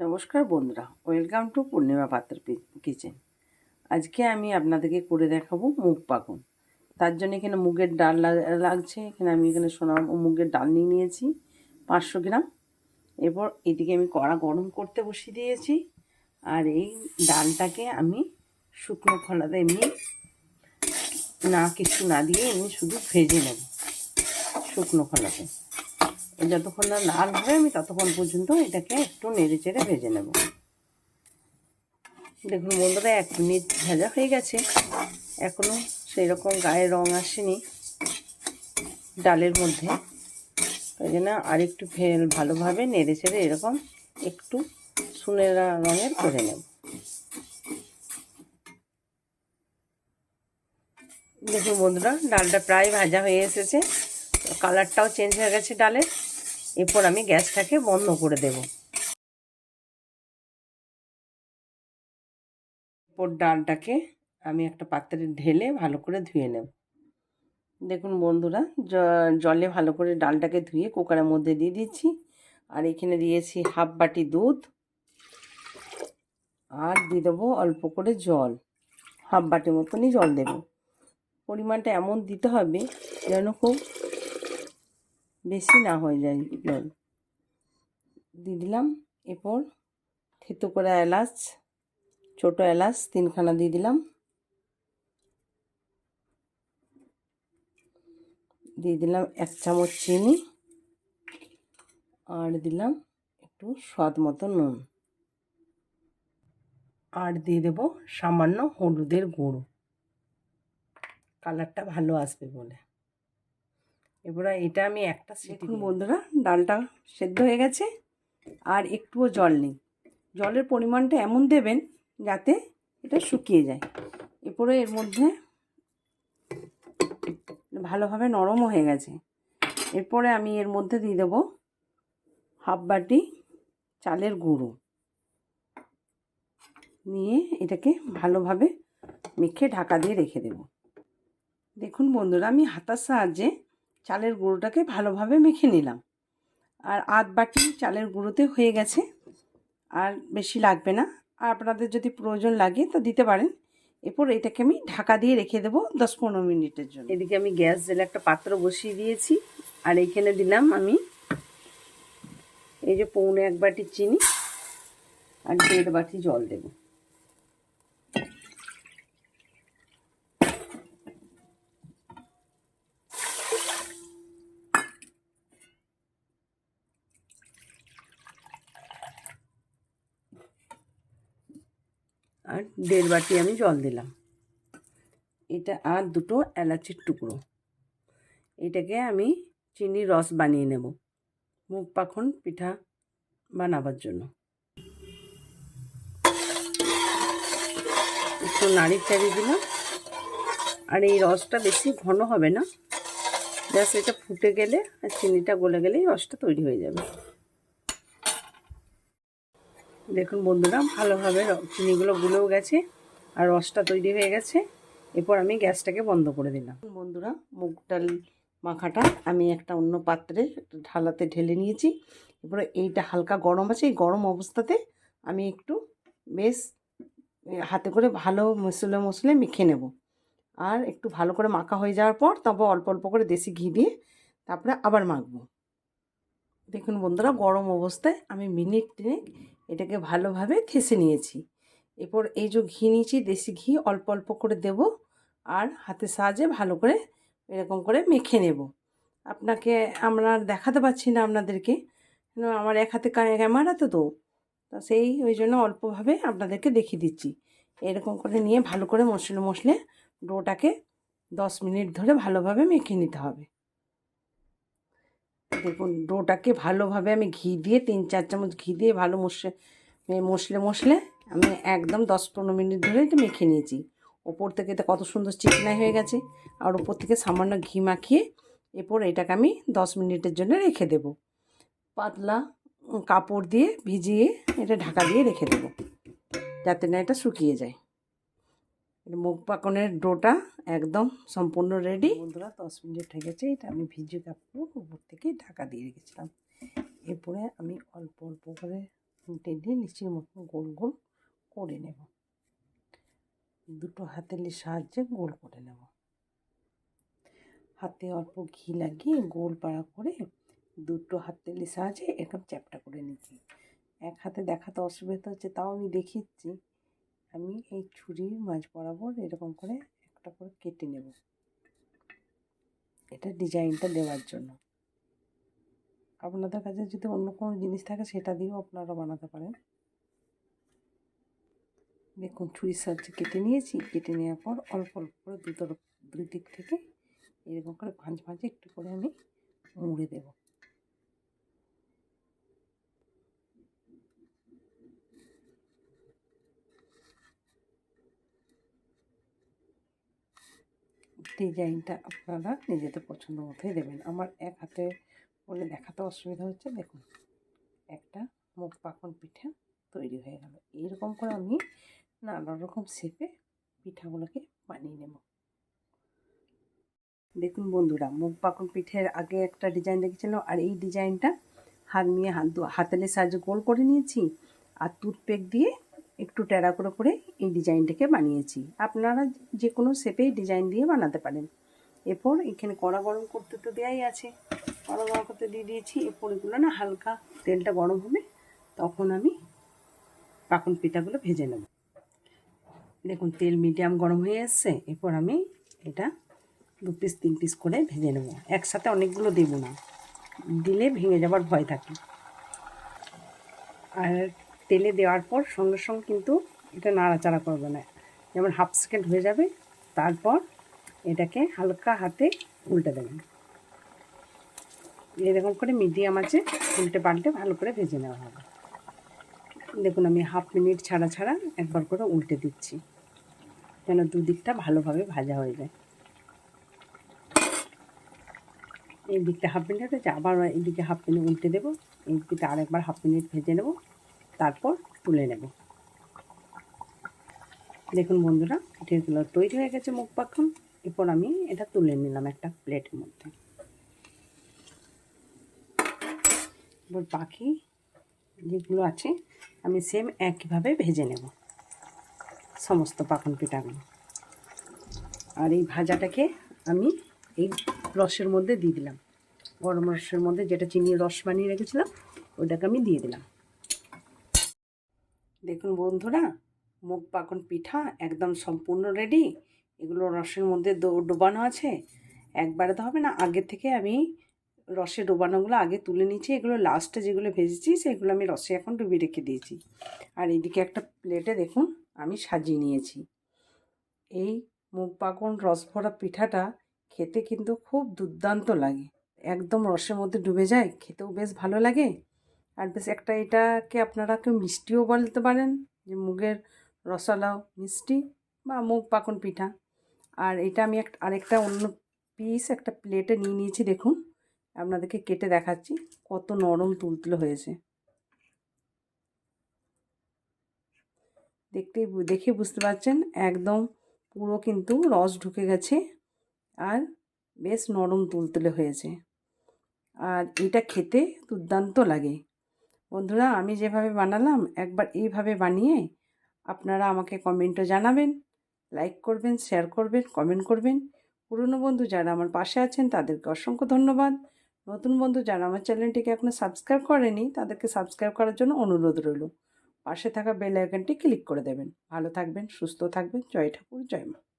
নমস্কার বন্ধুরা, welcome to পূর্ণিমা পাত্র কিচেন। আজকে আমি আপনাদেরকে করে দেখাবো মুগ পাকন। তার জন্য এখানে মুগের ডাল লাগ- লাগছে। এখানে আমি এখানে সোনা মুগের ডাল নিয়ে নিয়েছি, পাঁচশো গ্রাম। এরপর এটিকে আমি কড়া গরম করতে বসিয়ে দিয়েছি। আর এই ডালটাকে আমি শুকনো খোলাতে এমনি না, কিছু না দিয়ে এমনি শুধু ভেজে নেব শুকনো খোলাতে। যতক্ষণ না লাল হবে আমি ততক্ষণ পর্যন্ত এটাকে একটু নেড়ে চেড়ে ভেজে নেব। দেখুন বন্ধুরা, এক মিনিট ভেজা হয়ে গেছে। এখনও সেই রকম গায়ে রং আসেনি ডালের মধ্যে। তাই জন্য আরেকটু ফের ভালোভাবে নেড়ে চেড়ে এরকম একটু সুনেরা রঙের করে নেব। দেখুন বন্ধুরা, ডালটা প্রায় ভাজা হয়ে এসেছে। কালারটাও চেঞ্জ হয়ে গেছে ডালের। এরপর আমি গ্যাসটাকে বন্ধ করে দেব। এরপর ডালটাকে আমি একটা পাত্রে ঢেলে ভালো করে ধুয়ে নেব। দেখুন বন্ধুরা জলে ভালো করে ডালটাকে ধুয়ে কুকারের মধ্যে দিয়ে দিচ্ছি। আর এখানে দিয়েছি হাফ বাটি দুধ। আর দিয়ে দেবো অল্প করে জল। হাফ বাটি মতনই জল দেব। পরিমাণটা এমন দিতে হবে যেন খুব বেশি না হয়ে যায় জল। দিয়ে দিলাম। এরপর থেতো করা এলাচ, ছোটো এলাচ তিনখানা দিয়ে দিলাম। দিয়ে দিলাম এক চামচ চিনি আর দিলাম একটু স্বাদ মতো নুন। আর দিয়ে দেব সামান্য হলুদের গুঁড়ো। কালারটা ভালো আসবে বলে। এবারে এটা আমি একটা দেখুন বন্ধুরা ডালটা সেদ্ধ হয়ে গেছে আর একটুও জল নেই। জলের পরিমাণটা এমন দেবেন যাতে এটা শুকিয়ে যায়। এরপরে এর মধ্যে ভালোভাবে নরমও হয়ে গেছে। এরপরে আমি এর মধ্যে দিয়ে দেবো হাফ বাটি চালের গুঁড়ো। নিয়ে এটাকে ভালোভাবে মেখে ঢাকা দিয়ে রেখে দেব। দেখুন বন্ধুরা আমি হাতার সাহায্যে চালের গুঁড়োটাকে ভালোভাবে মেখে নিলাম। আর আধ বাটি চালের গুঁড়োতে হয়ে গেছে। আর বেশি লাগবে না। আর আপনাদের যদি প্রয়োজন লাগে তো দিতে পারেন। এরপর এটাকে আমি ঢাকা দিয়ে রেখে দেবো দশ পনেরো মিনিটের জন্য। এদিকে আমি গ্যাস জেলে একটা পাত্র বসিয়ে দিয়েছি। আর এইখানে দিলাম আমি এই যে পৌনে এক বাটি চিনি। আর দেড় বাটি জল দেবো। আর দেড় বাটি আমি জল দিলাম। এটা আর দুটো এলাচির টুকরো। এটাকে আমি চিনির রস বানিয়ে নেব মুখ পাখন পিঠা বানাবার জন্য। একটু নাড়ি চাড়ি দিলাম। আর এই রসটা বেশি ঘন হবে না। জাস্ট এটা ফুটে গেলে আর চিনিটা গলে গেলেই রসটা তৈরি হয়ে যাবে। দেখুন বন্ধুরা, ভালোভাবে চিনিগুলো গুলেও গেছে আর রসটা তৈরি হয়ে গেছে। এরপর আমি গ্যাসটাকে বন্ধ করে দিলাম। বন্ধুরা, মুগ ডাল মাখাটা আমি একটা অন্য পাত্রে ঢালাতে ঢেলে নিয়েছি। এরপরে এইটা হালকা গরম আছে, এই গরম অবস্থাতে আমি একটু বেশ হাতে করে ভালো মশলে মশলে মেখে নেব। আর একটু ভালো করে মাখা হয়ে যাওয়ার পর তারপর অল্প অল্প করে দেশি ঘি দিয়ে তারপরে আবার মাখবো। দেখুন বন্ধুরা, গরম অবস্থায় আমি মিনিট তিনেক এটাকে ভালোভাবে ঠেসে নিয়েছি। এরপর এই যে ঘি নিয়েছি, দেশি ঘি, অল্প অল্প করে দেব আর হাতের সাহায্যে ভালো করে এরকম করে মেখে নেব। আপনাকে আমরা দেখাতে পাচ্ছি না আপনাদেরকে আমার এক হাতে ক্যামেরা তো তো, তা সেই ওই জন্য অল্পভাবে আপনাদেরকে দেখিয়ে দিচ্ছি। এরকম করে নিয়ে ভালো করে মশলে মশলে ডোটাকে দশ মিনিট ধরে ভালোভাবে মেখে নিতে হবে। দেখুন, ডোটাকে ভালোভাবে আমি ঘি দিয়ে তিন, চার চামচ ঘি দিয়ে ভালো মশলে মশলে মশলে আমি একদম দশ, পনেরো মিনিট ধরে এটা মেখে নিয়েছি। ওপর থেকে এটা কত সুন্দর চিকনাই হয়ে গেছে। আর ওপর থেকে সামান্য ঘি মাখিয়ে এরপর এটাকে আমি দশ মিনিটের জন্য রেখে দেব। পাতলা কাপড় দিয়ে ভিজিয়ে এটা ঢাকা দিয়ে রেখে দেব, যাতে না এটা শুকিয়ে যায়। মুখ পাকনের ডোটা একদম সম্পূর্ণ রেডি বন্ধুরা, দশ মিনিট গেছে, এটা আমি ভিজে কাপড় উপর থেকে ঢাকা দিয়ে রেখেছিলাম। এরপরে আমি অল্প অল্প করে টেনে লিচির মতো গোল গোল করে নেব। দুটো হাতের সাহায্যে গোল করে নেব। হাতে অল্প ঘি লাগিয়ে গোল পাড়া করে দুটো হাতেলের সাহায্যে এরকম চ্যাপটা করে নিচ্ছি। এক হাতে দেখাতে অসুবিধা হচ্ছে, তাও আমি দেখিচ্ছি। আমি এই ছুরির মাঝ বরাবর এরকম করে একটা করে কেটে নেব। এটা ডিজাইনটা দেওয়ার জন্য। আপনাদের কাছে যদি অন্য কোনো জিনিস থাকে সেটা দিয়েও আপনারা বানাতে পারেন। দেখুন, ছুরির সাহায্যে কেটে নিয়েছি। কেটে নেওয়ার পর অল্প অল্প করে দু দুই দিক থেকে এরকম করে ভাঁজ, ভাঁজে একটু করে আমি মুড়ে দেব। ডিজাইনটা আপনারা নিজেদের পছন্দ মতোই দেবেন। আমার এক হাতে বলে দেখাতে অসুবিধা হচ্ছে, দেখুন। একটা মুখ পাকন পিঠা তৈরি হয়ে গেল। এইরকম করে আমি নানা রকম শেপে পিঠাগুলোকে বানিয়ে নেব। দেখুন বন্ধুরা, মুখ পাকন পিঠের আগে একটা ডিজাইন দেখেছিলাম আর এই ডিজাইনটা হাত নিয়ে হাত হাতেলের সাহায্যে গোল করে নিয়েছি, আর টুথপেক দিয়ে একটু টেরা করে করে এই ডিজাইনটাকে বানিয়েছি। আপনারা যে কোনো শেপেই ডিজাইন দিয়ে বানাতে পারেন। এরপর এখানে কড়া গরম করতে তো দেওয়াই আছে। কড়া গরম করতে দিয়ে দিয়েছি। এরপর এগুলো না হালকা তেলটা গরম হবে, তখন আমি পাকন পিঠাগুলো ভেজে নেব। দেখুন, তেল মিডিয়াম গরম হয়ে এসছে। এরপর আমি এটা দু পিস তিন পিস করে ভেজে নেব। একসাথে অনেকগুলো দেবো না। দিলে ভেঙে যাবার ভয় থাকে। আর তেলে দেওয়ার পর সঙ্গে সঙ্গে কিন্তু এটা নাড়াচাড়া করবে না। যেমন হাফ সেকেন্ড হয়ে যাবে, তারপর এটাকে হালকা হাতে উল্টে দেবেন। এরকম করে মিডিয়াম আছে, উল্টে পাল্টে ভালো করে ভেজে নেওয়া হবে। দেখুন, আমি হাফ মিনিট ছাড়া ছাড়া একবার করে উল্টে দিচ্ছি, যেন দুদিকটা ভালোভাবে ভাজা হয়ে যায়। এই দিকটা হাফ মিনিট হয়েছে আবার এই দিকে হাফ মিনিট উল্টে দেবো এই দিকে আরেকবার হাফ মিনিট ভেজে নেব। তারপর তুলে নেব। দেখুন বন্ধুরা, পিঠেগুলো তৈরি হয়ে গেছে মুখ পাখন। এরপর আমি এটা তুলে নিলাম একটা প্লেটের মধ্যে। এবার বাকি যেগুলো আছে, আমি সেম একইভাবে ভেজে নেব সমস্ত পাখন পিঠাগুলো। আর এই ভাজাটাকে আমি এই রসের মধ্যে দিয়ে দিলাম। গরম রসের মধ্যে যেটা চিনির রস বানিয়ে রেখেছিলাম, ওইটাকে আমি দিয়ে দিলাম। দেখুন বন্ধুরা মুখ পাকন পিঠা একদম সম্পূর্ণ রেডি এগুলো রসের মধ্যে ডোবানো আছে। একবারে তো হবে না, আগে থেকে আমি রসে ডোবানোগুলো আগে তুলে নিয়েছি। এগুলো লাস্টে যেগুলো ভেজেছি, সেগুলো আমি রসে এখন ডুবিয়ে রেখে দিয়েছি। আর এদিকে একটা প্লেটে দেখুন, আমি সাজিয়ে নিয়েছি। এই মুখ পাকন, রস ভরা পিঠাটা খেতে কিন্তু খুব দুর্দান্ত লাগে। একদম রসের মধ্যে ডুবে যায়, খেতেও বেশ ভালো লাগে। আর বেশ একটা এটাকে আপনারা কেউ মিষ্টিও বলতে পারেন, যে মুগের রসালাও মিষ্টি বা মুগ পাকন পিঠা। আর এটা আমি একটা আরেকটা অন্য পিস একটা প্লেটে নিয়ে নিয়েছি, দেখুন, আপনাদেরকে কেটে দেখাচ্ছি, কত নরম তুলতুলে হয়েছে। দেখতে দেখে বুঝতে পারছেন, একদম পুরো কিন্তু রস ঢুকে গেছে আর বেশ নরম তুলতুলে হয়েছে। আর এটা খেতে দুর্দান্ত লাগে। বন্ধুরা, আমি যেভাবে বানালাম, একবার এইভাবে বানিয়ে আপনারা আমাকে কমেন্টও জানাবেন, লাইক করবেন, শেয়ার করবেন, কমেন্ট করবেন। পুরনো বন্ধু যারা আমার পাশে আছেন, তাদেরকে অসংখ্য ধন্যবাদ। নতুন বন্ধু যারা আমার চ্যানেলটিকে এখনও সাবস্ক্রাইব করেনি, তাদেরকে সাবস্ক্রাইব করার জন্য অনুরোধ রইল। পাশে থাকা বেল আইকনটি ক্লিক করে দেবেন। ভালো থাকবেন, সুস্থ থাকবেন। জয় ঠাকুর, জয় মা।